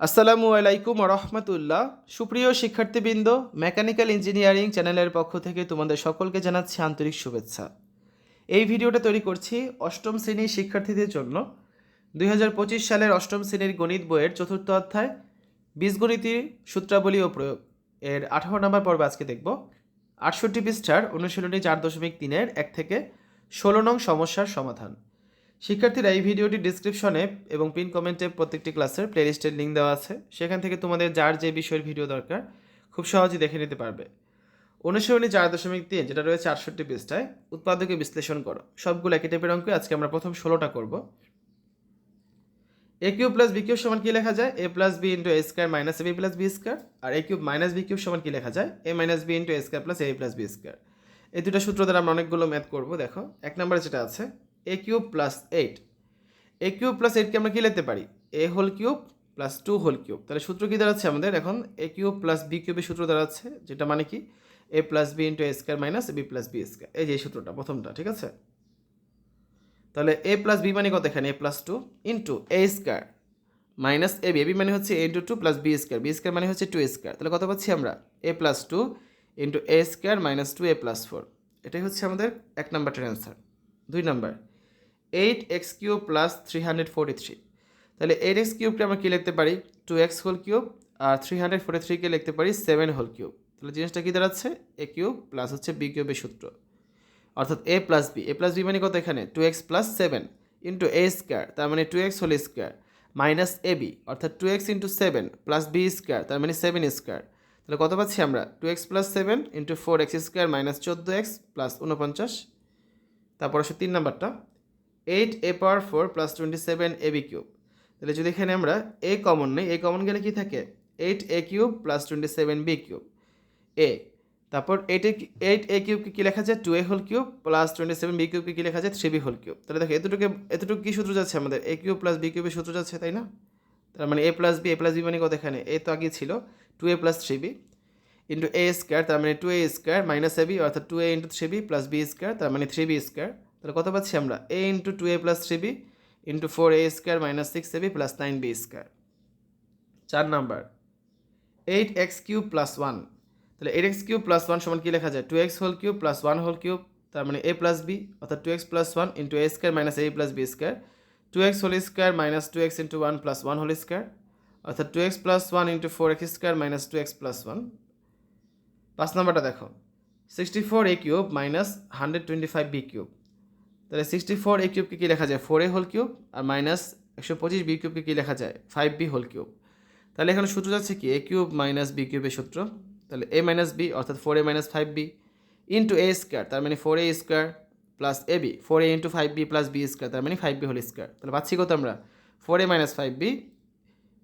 আসসালামু আলাইকুম রহমতুল্লাহ। সুপ্রিয় শিক্ষার্থীবৃন্দ, মেকানিক্যাল ইঞ্জিনিয়ারিং চ্যানেলের পক্ষ থেকে তোমাদের সকলকে জানাচ্ছি আন্তরিক শুভেচ্ছা। এই ভিডিওটা তৈরি করছি অষ্টম শ্রেণির শিক্ষার্থীদের জন্য। দু হাজার পঁচিশ সালের অষ্টম শ্রেণির গণিত বইয়ের চতুর্থ অধ্যায়, বীজগণিতির সূত্রাবলী ও প্রয়োগ। এর আঠারো নম্বর পর্ব আজকে দেখব। আটষট্টি পৃষ্ঠার অনুশীলনী চার দশমিক তিনের এক থেকে ষোলো নং সমস্যার সমাধান। শিক্ষার্থীরা এই ভিডিওটি ডিসক্রিপশনে এবং পিন কমেন্টে প্রত্যেকটি ক্লাসের প্লেলিস্টের লিঙ্ক দেওয়া আছে। সেখান থেকে তোমাদের যার যে বিষয়ের ভিডিও দরকার, খুব সহজেই দেখে নিতে পারবে। অনুশীলনী চার দশমিক তিন, যেটা রয়েছে আটষট্টি পৃষ্ঠায়, উৎপাদকে বিশ্লেষণ করো। সবগুলো একই টাইপের অঙ্কে আজকে আমরা প্রথম ষোলোটা করব। A cube plus B cube সমান কি লেখা যায়? A plus B into A square minus A B plus B square R A cube minus B cube সমান কি লেখা যায়? A minus B into A square plus A plus B square এই দুটো সূত্র দ্বারা আমরা অনেকগুলো ম্যাথ করব, দেখো। এক নম্বরে যেটা আছে A cube plus eight A cube plus এইটকে আমরা কি লিখতে পারি? A whole cube plus two whole cube তাহলে সূত্র কি দাঁড়াচ্ছে আমাদের? এখন এ কিউব প্লাস বি কিউবের সূত্র দাঁড়াচ্ছে, যেটা মানে কি? A plus B into A square minus B plus B square এই যে সূত্রটা, প্রথমটা, ঠিক আছে? তাহলে এ প্লাস বি মানে কত এখানে? A plus two into A square minus A B A B মানে হচ্ছে A into two plus B square B square মানে হচ্ছে টু স্কোয়ার তাহলে কত পাচ্ছি আমরা? A plus two into A square minus two A plus four এটাই হচ্ছে আমাদের এক নাম্বারটার অ্যান্সার দুই number eight X cube plus three hundred forty three. তাহলে এইট এক্স কিউবকে আমরা কী লিখতে পারি? টু এক্স হোল কিউব আর থ্রি হান্ড্রেড ফোর্টি থ্রিকে লিখতে পারি সেভেন হোল কিউব। তাহলে জিনিসটা কী দাঁড়াচ্ছে? এ কিউব প্লাস হচ্ছে বি কিউবের সূত্র। অর্থাৎ A plus B. A plus B মানে কত এখানে? Two X plus seven into A square, তার মানে two X whole square minus A B. অর্থাৎ two X into seven plus B square, তার মানে সেভেন স্কোয়ার। তাহলে কত পাচ্ছি আমরা? Two X plus seven into four X square minus চোদ্দ এক্স প্লাস উনপঞ্চাশ তারপর আসে তিন নাম্বারটা। Eight A power four plus twenty seven A B cube. তাহলে যদি এখানে আমরা এ কমন নেই, এ কমন গেলে কি থাকে? Eight A cube plus twenty seven B cube. A, তারপর এইট এইট এ কিউবকে কী লেখা যায়? Two A whole cube plus twenty seven B কিউবকে কী লেখা যায়? Three B whole cube. তাহলে দেখো, এতটুকু এতটুকু কী সূত্র যাচ্ছে আমাদের? এ কিউব প্লাস বি কিউবের সূত্র যাচ্ছে, তাই না? তার মানে A plus B, A plus B মানে কত এখানে? এ তো আগে ছিল। Two A plus three B into A square, তার মানে two A square minus A B, অর্থাৎ two A into three B plus B square, তার মানে থ্রি বি স্কোয়ার। তাহলে কত পাচ্ছি আমরা? A into two A plus three B into four A square minus six A B plus nine B square চার number. Eight X cube plus one তাহলে eight X cube plus one সমান কী লেখা যায়? Two X whole cube plus one whole cube তার মানে এ plus B অর্থাৎ two X plus one into A square minus A plus B square two X whole square minus two X into one plus one whole square অর্থাৎ two X plus one into four X square minus two X plus one পাঁচ নাম্বারটা দেখো। Sixty four A cube minus hundred twenty five B cube তাহলে sixty four A কিউবকে কী লেখা যায়? Four A whole cube আর মাইনাস একশো পঁচিশ বি কিউবকে কী লেখা যায়? ফাইভ বি হোল কিউব তাহলে এখানে সূত্র যাচ্ছে কি? এ কিউব মাইনাস বি কিউবের সূত্র। তাহলে এ মাইনাস বি অর্থাৎ four A minus five B into A square তার মানে four A square plus A B four A into five B plus B square তার মানে ফাইভ বি হোল স্কোয়ার তাহলে পাচ্ছি কত আমরা? Four A minus five B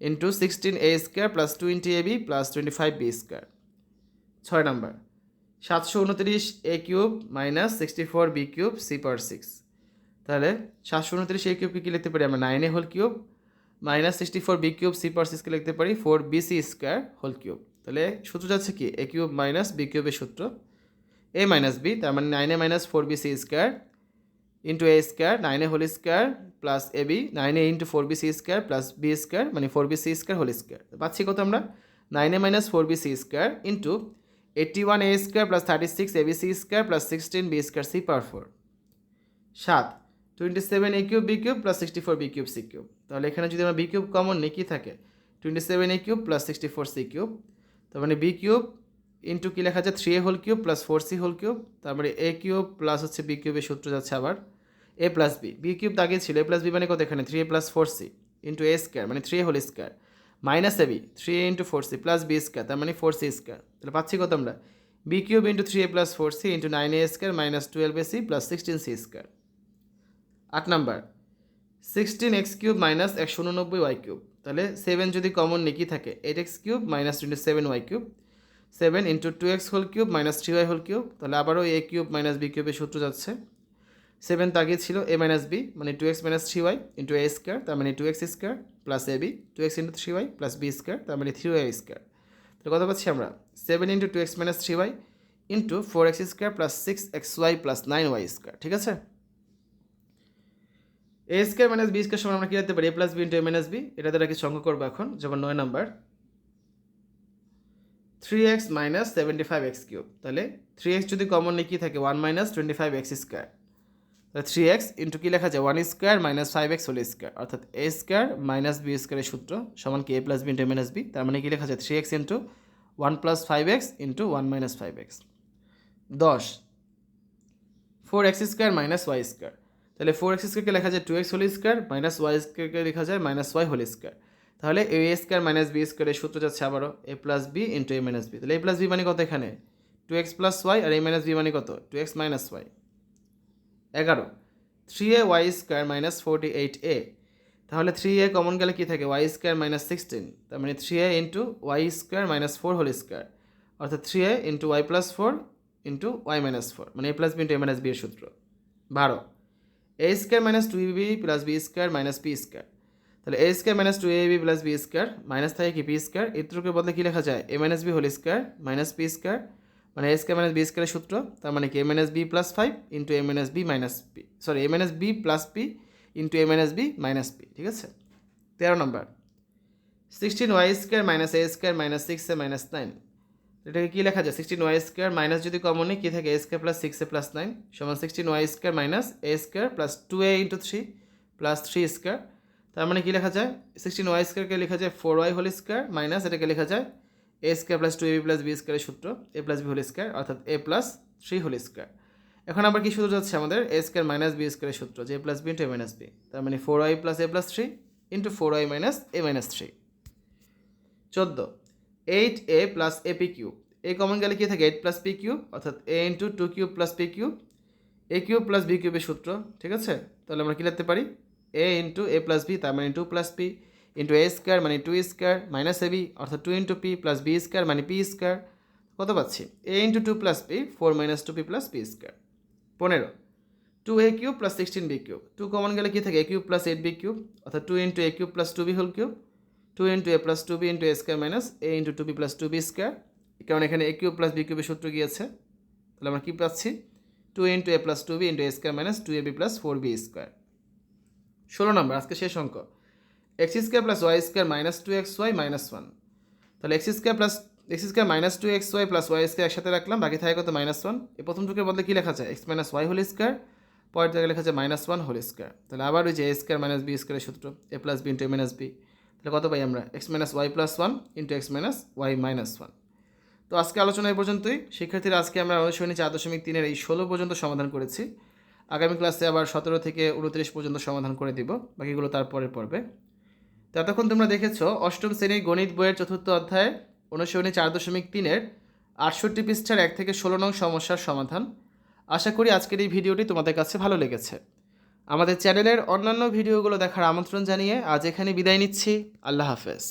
into sixteen A square plus two into A B plus twenty five B square ছয় number. সাতশো উনত্রিশ A cube minus sixty four B cube C per six তাহলে সাতশো উনত্রিশ এ কিউবকে কী লিখতে পারি আমরা? Nine A whole cube minus sixty four B cube C power সিক্সকে লিখতে পারি four B C square whole cube তাহলে সূত্র যাচ্ছে কি? এ কিউব মাইনাস বি কিউবের সূত্র। এ মাইনাস বি তার মানে nine A minus four B C square into A square nine A whole square plus A B nine A into four B C square plus B square মানে four B C square whole square পাচ্ছি কত আমরা? Nine A minus four B C square into eighty one A square plus thirty six A B C square plus sixteen B square C power four সাত twenty seven A cube B cube plus sixty four B cube C cube তাহলে এখানে যদি আমরা B cube common নিই, কী থাকে? Twenty seven A cube plus sixty four C cube তার মানে বি কিউব ইন্টু কী লেখা যায় three A whole cube plus four C whole cube তার মানে এ কিউব প্লাস হচ্ছে বি কিউবের সূত্র যাচ্ছে আবার A plus B B cube আগে ছিল এ প্লাস বি মানে কত এখানে? Three A plus four C into A square মানে three whole square minus A B three A into four C plus B square তার মানে ফোর সি স্কোয়ার তাহলে পাচ্ছি কত আমরা? B cube into three A plus four C into nine A square minus twelve A C plus sixteen C square আট number sixteen X cube minus একশো উননব্বই Y cube তাহলে সেভেন যদি common নিকি থাকে eight X cube minus twenty seven Y cube seven into two X whole cube minus three Y whole cube তাহলে আবারও এ cube minus B কিউবের সূত্র যাচ্ছে। সেভেন তো আগে ছিল এ মাইনাস বি মানে two x minus three y into a square তার মানে two x square plus a b two x into three y plus b square তার মানে থ্রি ওয়াই স্কোয়ার তাহলে কত পাচ্ছি আমরা? Seven into two x minus three y into four x square plus six x y plus nine y square ঠিক আছে? A square minus b square সমান আমরা কী লিখতে পারি? A plus b into a minus b এটা দ্বারা কিছু অঙ্ক করব এখন, যেমন নয় number three x minus seventy five x cube তাহলে থ্রি এক্স যদি কমন নিয়ে কী থাকে? One minus twenty five x square three x into কী লেখা যায়? One square minus five x whole square অর্থাৎ এ স্কোয়ার মাইনাস বি স্কোয়ারের সূত্র সমান কি? A plus b into minus b তার মানে কী লেখা যায়? Three x into one plus five x into one minus five x দশ। Four x square minus y square তাহলে ফোর এক্স স্কোয়ারকে লেখা যায়? Two x whole square minus y স্কোয়ারকে লেখা যায়? মাইনাস ওয়াই হোল স্কোয়ার তাহলে এ স্কোয়ার মাইনাস বি স্কোয়ারের সূত্র যাচ্ছে আবারও। A plus b into a minus b তাহলে এ প্লাস বি মানে কত এখানে? টু এক্স প্লাস ওয়াই আর এ মাইনাস বি মানে কত? টু এক্স মাইনাস ওয়াই এগারো। Three a y square minus forty eight a তাহলে থ্রি এ কমন গেলে কী থাকে? ওয়াই স্কোয়ার মাইনাস সিক্সটিন তার মানে three a into y square minus four whole square অর্থাৎ three a into y plus four into y minus four মানে a plus b into a minus b এর সূত্র। বারো। A square minus two b plus b square minus p square তাহলে a square minus two a b plus b square minus থাকে কি P square এত্রকে বদলে কী লেখা যায়? A minus b whole square minus p square মানে a square minus B স্কোয়ারের সূত্র, তার মানে কি? A minus b plus five into a minus b minus p sorry a minus b plus p into a minus b minus p ঠিক আছে? তেরো নম্বর sixteen y square minus a square minus six a minus nine এটাকে কী লেখা যায়? Sixteen Y square minus যদি common নেই, কী থাকে? A square plus six a plus nine সমান sixteen y square minus a square plus two a into three plus three square তার মানে কী লেখা যায়? সিক্সটিন ওয়াই স্কোয়ারকে লেখা যায় four y whole square minus এটাকে লেখা যায় a square plus two a b plus b স্কোয়ারের সূত্র a plus b whole square অর্থাৎ a plus three whole square এখন আবার কি সূত্র যাচ্ছে আমাদের? এ স্কোয়ার মাইনাস বি স্কোয়ারের সূত্র যে a plus b into a minus b তার মানে four y plus a plus three into four y minus a minus three চোদ্দ eight a plus a p cube a common গেলে কী থাকে? Eight plus p cube অর্থাৎ a into two cube plus p cube a cube plus b কিউবের সূত্র, ঠিক আছে? তাহলে আমরা কী লিখতে পারি? A into a plus b তার মানে two plus p into a square মানে two square minus a b অর্থাৎ two into p plus b square মানে পি স্কোয়ার কত পাচ্ছি? A into two plus p four minus two p plus p square পনেরো। Two a cube plus sixteen b cube two common গেলে কী থাকে? A cube plus eight b cube অর্থাৎ two into a cube plus two b whole cube two into a plus two b into a square minus a into two b plus two b square কারণ এখানে এ cube plus B কিউবের সূত্র গিয়েছে। তাহলে আমরা কী পাচ্ছি? Two into a plus two b into a square minus two a b plus four b square ষোলো নম্বর, আজকে শেষ অঙ্ক। X square plus y square minus two x y minus one তাহলে x square plus x square minus two x y plus y square একসাথে রাখলাম, বাকি থাকে কত মাইনাস ওয়ান এই প্রথম টুকের বদলে কী লেখা যায়? X minus y whole square পরের জায়গায় লেখা যায় মাইনাস ওয়ান হোল স্কোয়ার তাহলে আবার ওই যে এ স্কোয়ার মাইনাস বি স্কোয়ারের সূত্র a plus b into a minus b তাহলে কত পাই আমরা? X minus y plus one into x minus y minus one তো আজকে আলোচনা এই পর্যন্তই। শিক্ষার্থীরা, আজকে আমরা অনুশীলনী চার দশমিক তিনের এই ষোলো পর্যন্ত সমাধান করেছি। আগামী ক্লাসে আবার সতেরো থেকে উনত্রিশ পর্যন্ত সমাধান করে দিব। বাকিগুলো তারপরে পড়বে তো এতক্ষণ তোমরা দেখেছ, অষ্টম শ্রেণির গণিত বইয়ের চতুর্থ অধ্যায়, অনুশীলনী চার দশমিক তিনের আটষট্টি পৃষ্ঠার এক থেকে ষোলো নং সমস্যার সমাধান। আশা করি আজকের এই ভিডিওটি তোমাদের কাছে ভালো লেগেছে। আমাদের চ্যানেলের অন্যান্য ভিডিওগুলো দেখার আমন্ত্রণ জানিয়ে আজ এখানে বিদায় নিচ্ছি। আল্লাহ হাফেজ।